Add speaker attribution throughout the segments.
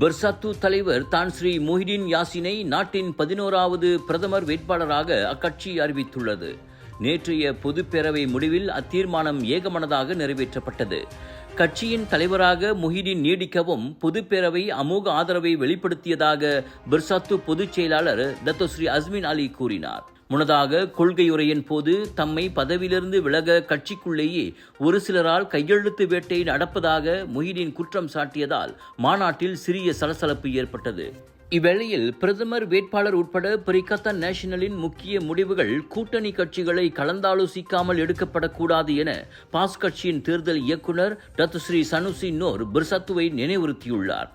Speaker 1: Bersatu தலைவர் தான் ஸ்ரீ மொஹிடின் யாசினை நாட்டின் பதினோராவது பிரதமர் வேட்பாளராக அக்கட்சி அறிவித்துள்ளது. நேற்றைய பொதுப்பேரவை முடிவில் அத்தீர்மானம் ஏகமனதாக நிறைவேற்றப்பட்டது. கட்சியின் தலைவராக முஹிடின் நீடிக்கவும் பொதுப்பேரவை அமோக ஆதரவை வெளிப்படுத்தியதாக பிர்சாத்து பொதுச் செயலாளர் தத்தோஸ்ரீ அஸ்மின் அலி கூறினார். முன்னதாக கொள்கையுரையின் போது தம்மை பதவியிலிருந்து விலக கட்சிக்குள்ளேயே ஒரு சிலரால் கையெழுத்து வேட்டை நடப்பதாக முஹிடின் குற்றம் சாட்டியதால் மாநாட்டில் சிறிய சலசலப்பு ஏற்பட்டது. இவ்வேளையில் பிரதமர் வேட்பாளர் உட்பட பிரிகத்தா நேஷனலின் முக்கிய முடிவுகள் கூட்டணி கட்சிகளை கலந்தாலோசிக்காமல் எடுக்கப்படக்கூடாது என பாஸ் கட்சியின் தேர்தல் இயக்குனர் டத்துஸ்ரீ சனுசி நோர் பிர்சத்துவை நினைவுறுத்தியுள்ளார்.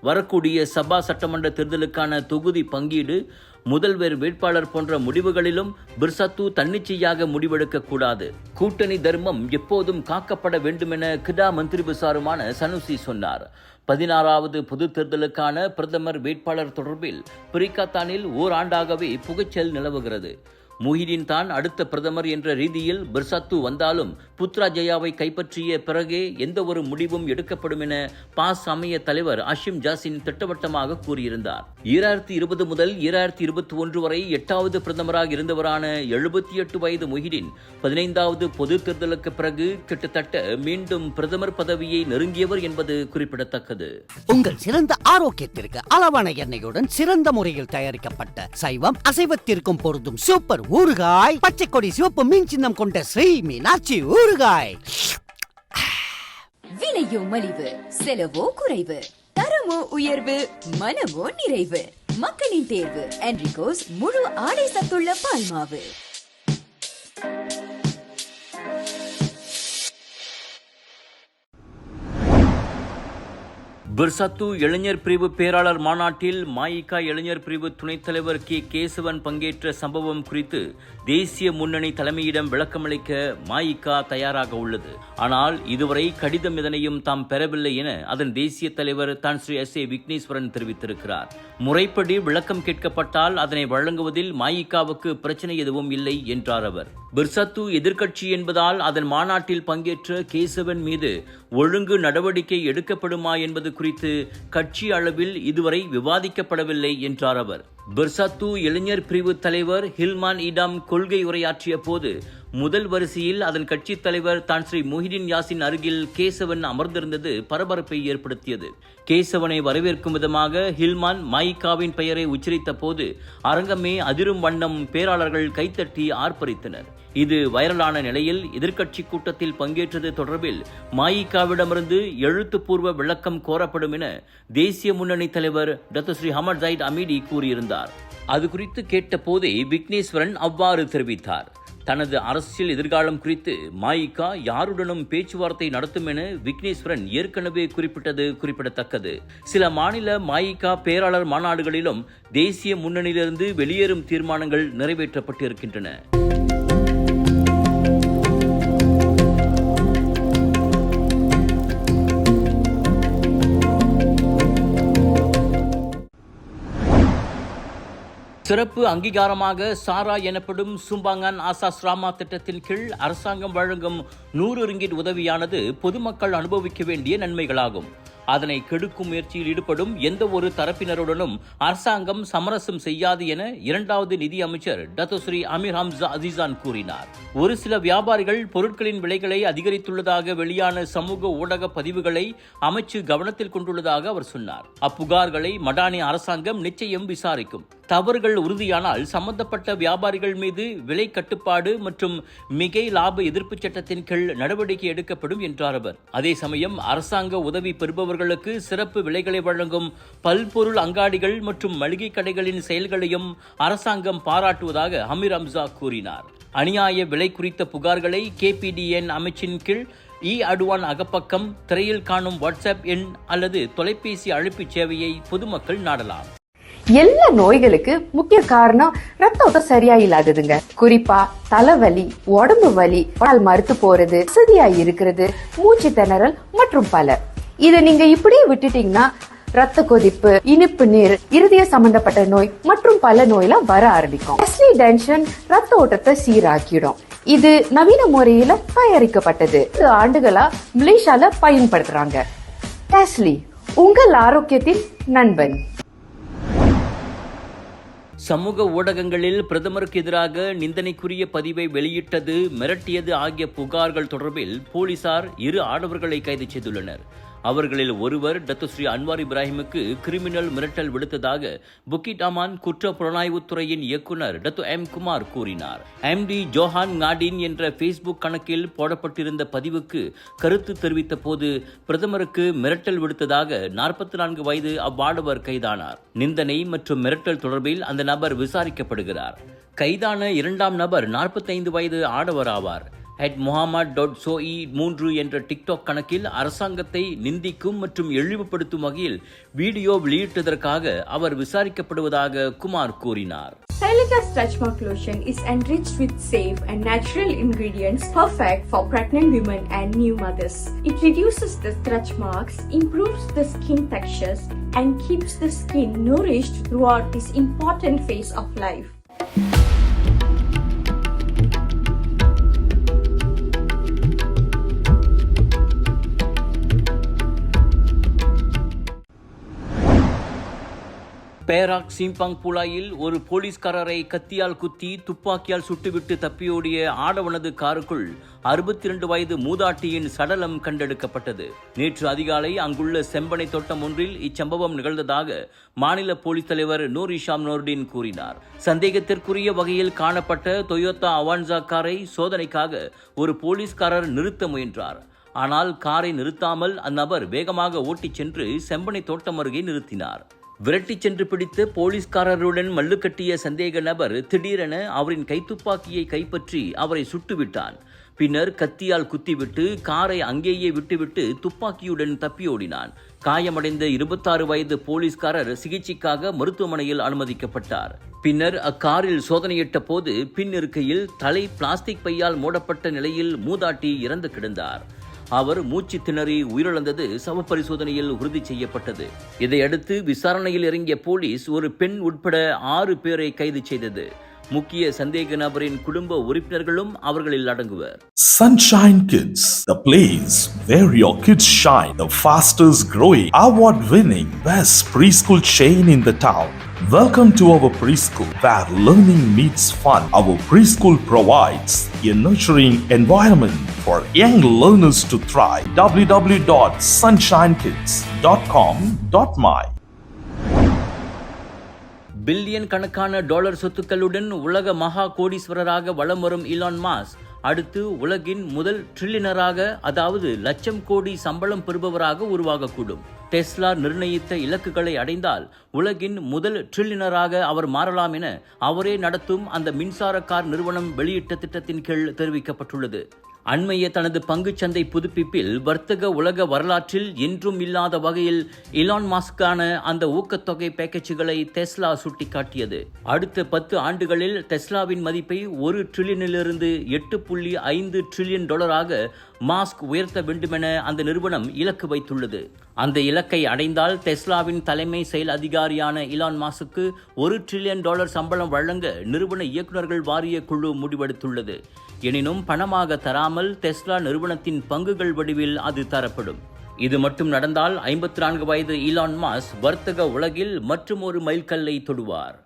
Speaker 1: வரக்கூடிய சபா சட்டமன்ற தேர்தலுக்கான தொகுதி பங்கீடு முதல்வர் வேட்பாளர் போன்ற முடிவுகளிலும் பிர்சத்து தன்னிச்சையாக முடிவெடுக்க கூடாது. கூட்டணி தர்மம் எப்போதும் காக்கப்பட வேண்டுமென கிடா மந்திரி பிசாருமான சனுசி சொன்னார். பதினாறாவது பொது தேர்தலுக்கான பிரதமர் வேட்பாளர் தொடர்பில் பிரிகாத்தானில் ஓராண்டாகவே புகைச்சல் நிலவுகிறது. முஹிடின் தான் அடுத்த பிரதமர் என்ற ரீதியில் பிர்சத்து வந்தாலும் புத்ரா ஜெயாவை கைப்பற்றிய பிறகே எந்த ஒரு முடிவும் எடுக்கப்படும் என பாஸ் அமைய தலைவர் அஷிம் ஜாசின் திட்டவட்டமாக கூறியிருந்தார். ஈராயிரத்தி இருபது முதல் ஈராயிரத்தி இருபத்தி ஒன்று வரை எட்டாவது பிரதமராக இருந்தவரான எழுபத்தி எட்டு வயது முஹிடின் பதினைந்தாவது பொது தேர்தலுக்கு பிறகு கிட்டத்தட்ட மீண்டும் பிரதமர் பதவியை நெருங்கியவர் என்பது குறிப்பிடத்தக்கது.
Speaker 2: உங்கள் சிறந்த ஆரோக்கியத்திற்கு அளவான எண்ணெயுடன் சிறந்த முறையில் தயாரிக்கப்பட்ட சைவம் அசைவத்திற்கும் பொருந்தும் சூப்பர் ஊறுகாய் பச்சை கொடி சிவப்பு மீன் சின்னம் கொண்ட ஸ்ரீ மீனாட்சி ஊறுகாய்.
Speaker 3: விலையோ மலிவு செலவோ குறைவு தரமோ உயர்வு மனமோ நிறைவு. மக்களின் தேர்வு என்ரிகோஸ் முழு ஆடை சத்துள்ள பால்மாவு.
Speaker 1: பிர்சத்து இளைஞர் பிரிவு பேராளர் மாநாட்டில் மாயிகா இளைஞர் பிரிவு துணைத் தலைவர் கே. கேசவன் பங்கேற்ற சம்பவம் குறித்து தேசிய முன்னணி தலைமையிடம் விளக்கமளிக்க மாயிகா தயாராக உள்ளது. ஆனால் இதுவரை கடிதம் இதனையும் தாம் பெறவில்லை என அதன் தேசிய தலைவர் தான் ஸ்ரீ எஸ். ஏ. விக்னேஸ்வரன் தெரிவித்திருக்கிறார். முறைப்படி விளக்கம் கேட்கப்பட்டால் அதனை வழங்குவதில் மாயிகாவுக்கு பிரச்சனை எதுவும் இல்லை என்றார் அவர். பிர்சத்து எதிர்க்கட்சி என்பதால் அதன் மாநாட்டில் பங்கேற்ற கேசவன் மீது ஒழுங்கு நடவடிக்கை எடுக்கப்படுமா என்பது குறித்து கட்சி அளவில் இதுவரை விவாதிக்கப்படவில்லை என்றார் அவர். பிர்சாத்து இளைஞர் பிரிவு தலைவர் ஹில்மான் இடாம் கொள்கை உரையாற்றிய போது முதல் வரிசையில் அதன் கட்சித் தலைவர் தான் ஸ்ரீ மொஹிடின் யாசின் அருகில் கேசவன் அமர்ந்திருந்தது பரபரப்பை ஏற்படுத்தியது. கேசவனை வரவேற்கும் விதமாக ஹில்மான் மாயிகாவின் பெயரை உச்சரித்த போது அரங்கமே அதிரும் வண்ணம் பேராளர்கள் கைத்தட்டி ஆர்ப்பரித்தனர். இது வைரலான நிலையில் எதிர்க்கட்சி கூட்டத்தில் பங்கேற்றது தொடர்பில் மாயிகாவிடமிருந்து எழுத்துப்பூர்வ விளக்கம் கோரப்படும் என தேசிய முன்னணி தலைவர் டத்தஸ்ரீ ஹமட் ஜைட் அமீடி கூறியிருந்தார். அது குறித்து கேட்டபோதே விக்னேஸ்வரன் அவ்வாறு தெரிவித்தார். தனது அரசியல் எதிர்காலம் குறித்து மாயிகா யாருடனும் பேச்சுவார்த்தை நடத்தும் என விக்னேஸ்வரன் ஏற்கனவே குறிப்பிட்டது குறிப்பிடத்தக்கது. சில மாநில மாயிகா பேராளர் மாநாடுகளிலும் தேசிய முன்னணியிலிருந்து வெளியேறும் தீர்மானங்கள் நிறைவேற்றப்பட்டிருக்கின்றன. சிறப்பு அங்கீகாரமாக சாரா எனப்படும் சும்பாங்கான் ஆசாஸ் ராமா திட்டத்தின் கீழ் அரசாங்கம் வழங்கும் நூறு ரிங்கிட் உதவியானது பொதுமக்கள் அனுபவிக்க வேண்டிய நன்மைகளாகும். அதனை கெடுக்கும் முயற்சியில் ஈடுபடும் எந்த ஒரு தரப்பினருடனும் அரசாங்கம் சமரசம் செய்யாது என இரண்டாவது நிதி அமைச்சர் டத்தோஸ்ரீ அமீர் ஹம்சா அசிசான் கூறினார். ஒரு சில வியாபாரிகள் பொருட்களின் விலைகளை அதிகரித்துள்ளதாக வெளியான சமூக ஊடக பதிவுகளை அமைச்சு கவனத்தில் கொண்டுள்ளதாக அவர் சொன்னார். அப்புகார்களை மடானி அரசாங்கம் நிச்சயம் விசாரிக்கும். தவறுகள் உறுதியானால் சம்பந்தப்பட்ட வியாபாரிகள் மீது விலை கட்டுப்பாடு மற்றும் மிகை லாப எதிர்ப்பு சட்டத்தின் கீழ் நடவடிக்கை எடுக்கப்படும் என்றார் அவர். அதே சமயம் அரசாங்க உதவி பெறுபவர்களுக்கு சிறப்பு விலைகளை வழங்கும் பல்பொருள் அங்காடிகள் மற்றும் மளிகை கடைகளின் செயல்களையும் அரசாங்கம் பாராட்டுவதாக அமீர் அம்சா கூறினார். அநியாய விலை குறித்த புகார்களை கேபிடிஎன் அமைச்சின் கீழ் இ அடுவான் அகப்பக்கம் திரையில் காணும் வாட்ஸ்அப் எண் அல்லது தொலைபேசி அழைப்பு சேவையை பொதுமக்கள் நாடலாம்.
Speaker 4: எல்லா நோய்களுக்கு முக்கிய காரணம் ரத்த ஓட்டம் சரியா இல்லாததுங்க. குறிப்பா தலைவலி உடம்பு வலி பால் மறுத்து போறது வசதியா இருக்கிறது மூச்சு திணறல் மற்றும் பல. இதை நீங்க இப்படியே விட்டுட்டீங்கன்னா ரத்த கொதிப்பு இனிப்பு நீர் இருதய சம்பந்தப்பட்ட நோய் மற்றும் பல நோயெல்லாம் வர ஆரம்பிக்கும். அஸ்லி டென்ஷன் ரத்த ஓட்டத்தை சீராக்கிடும். இது நவீன முறையில தயாரிக்கப்பட்டது. ஆண்டுகளா மலேசியால பயன்படுத்துறாங்க. உங்கள் ஆரோக்கியத்தின் நண்பன்.
Speaker 1: சமூக ஊடகங்களில் பிரதமருக்கு எதிராக நிந்தனைக்குரிய பதிவை வெளியிட்டது மிரட்டியது ஆகிய புகார்கள் தொடர்பில் போலீசார் இரு ஆடவர்களை கைது செய்துள்ளனர். அவர்களில் ஒருவர் டத்துஸ்ரீ அன்வார் இப்ராஹிமுக்கு கிரிமினல் மிரட்டல் விடுத்ததாக புக்கிட் அமான் குற்ற புலனாய்வுத்துறையின் இயக்குனர் டத்து எம் குமார் கூறினார். எம் டி ஜோஹான் நாடின் என்ற ஃபேஸ்புக் கணக்கில் போடப்பட்டிருந்த பதிவுக்கு கருத்து தெரிவித்த போது பிரதமருக்கு மிரட்டல் விடுத்ததாக நாற்பத்தி நான்கு வயது அவ்வாடவர் கைதானார். நிந்தனை மற்றும் மிரட்டல் தொடர்பில் அந்த நபர் விசாரிக்கப்படுகிறார். கைதான இரண்டாம் நபர் நாற்பத்தைந்து வயது ஆடவர் ஆவார் அட் முகமது டாட் சோஇ மூன்று என்ற டிக்டாக் கணக்கில் அரசாங்கத்தை நிந்திக்கும் மற்றும் இழிவுபடுத்தும் வகையில் வீடியோ வெளியிட்டதற்காக அவர் விசாரிக்கப்படுவதாக குமார் கூறினார்
Speaker 5: Silica Stretch Mark Lotion is enriched with safe and natural ingredients perfect for pregnant women and new mothers. It reduces the stretch marks, improves the skin textures, and keeps the skin nourished throughout this important phase of life.
Speaker 1: Perak Simpang புலாயில் ஒரு போலீஸ்காரரை கத்தியால் குத்தி துப்பாக்கியால் சுட்டுவிட்டு தப்பியோடிய ஆடவனது காருக்குள் அறுபத்தி இரண்டு வயது மூதாட்டியின் சடலம் கண்டெடுக்கப்பட்டது. நேற்று அதிகாலை அங்குள்ள செம்பனை தோட்டம் ஒன்றில் இச்சம்பவம் நிகழ்ந்ததாக மாநில போலீஸ் தலைவர் நூர் இஷாம் நோர்டின் கூறினார். சந்தேகத்திற்குரிய வகையில் காணப்பட்ட டொயோட்டா அவான்சா காரை சோதனைக்காக ஒரு போலீஸ்காரர் நிறுத்த முயன்றார். ஆனால் காரை நிறுத்தாமல் அந்நபர் வேகமாக ஓட்டிச் சென்று செம்பனை தோட்டம் அருகே நிறுத்தினார். விரட்டிச் சென்று பிடித்து போலீஸ்காரருடன் மல்லுக்கட்டிய சந்தேக நபர் திடீரென அவரின் கைத்துப்பாக்கியை கைப்பற்றி அவரை சுட்டுவிட்டான். பின்னர் கத்தியால் குத்திவிட்டு காரை அங்கேயே விட்டுவிட்டு துப்பாக்கியுடன் தப்பியோடினான் காயமடைந்த இருபத்தாறு வயது போலீஸ்காரர் சிகிச்சைக்காக மருத்துவமனையில் அனுமதிக்கப்பட்டார். பின்னர் அக்காரில் சோதனையிட்ட போது பின் இருக்கையில் தலை பிளாஸ்டிக் பையால் மூடப்பட்ட நிலையில் மூதாட்டி இறந்து கிடந்தார். அவர் மூச்சு திணறி உயிரிழந்தது சவ பரிசோதனையில் உறுதி செய்யப்பட்டது. இதையடுத்து விசாரணையில் இறங்கிய போலீஸ் ஒரு பெண் உட்பட ஆறு பேரை கைது செய்தது. முக்கிய சந்தேக நபரின் குடும்ப உறுப்பினர்களும் அவர்களில் அடங்குவர்
Speaker 6: sunshine kids the place where your kids shine the fastest growing award award best pre school chain in the town Welcome to our preschool where learning meets fun. Our preschool provides a nurturing environment for young learners to thrive. www.sunshinekids.com.my
Speaker 1: billion கணக்கான dollar சொத்துக்களுடன் உலக மகா கோடீஸ்வரராக வலம் வரும் Elon mass அடுத்து உலகின் முதல் ட்ரில்லியனராக அதாவது லட்சம் கோடி சம்பளம் பெறுபவராக உருவாகக்கூடும். டெஸ்லா நிர்ணயித்த இலக்குகளை அடைந்தால் உலகின் முதல் ட்ரில்லியனராக அவர் மாறலாம் என அவரே நடத்தும் அந்த மின்சார கார் நிறுவனம் வெளியிட்ட திட்டத்தின் கீழ் தெரிவிக்கப்பட்டுள்ளது. அண்மைய தனது பங்குச்சந்தை புதுப்பிப்பில் வர்த்தக உலக வரலாற்றில் என்றும் இல்லாத வகையில் இலான் மாஸ்கான அந்த ஊக்கத்தொகை பேக்கேஜுகளை டெஸ்லா சுட்டிக்காட்டியது. அடுத்த பத்து ஆண்டுகளில் டெஸ்லாவின் மதிப்பை ஒரு ட்ரில்லியனிலிருந்து எட்டு புள்ளி ஐந்து ட்ரில்லியன் டாலராக மாஸ்க் உயர்த்த வேண்டுமென அந்த நிறுவனம் இலக்கு வைத்துள்ளது. அந்த இலக்கை அடைந்தால் டெஸ்லாவின் தலைமை செயல் அதிகாரியான இலான் மாஸுக்கு ஒரு ட்ரில்லியன் டாலர் சம்பளம் வழங்க நிறுவன இயக்குநர்கள் வாரிய குழு முடிவெடுத்துள்ளது. எனினும் பணமாக தராமல் டெஸ்லா நிறுவனத்தின் பங்குகள் வடிவில் அது தரப்படும். இது மட்டும் நடந்தால் ஐம்பத்தி நான்கு வயது ஈலான் மாஸ் வர்த்தக உலகில் மற்றும் ஒரு மைல்கல்லை தொடுவார்.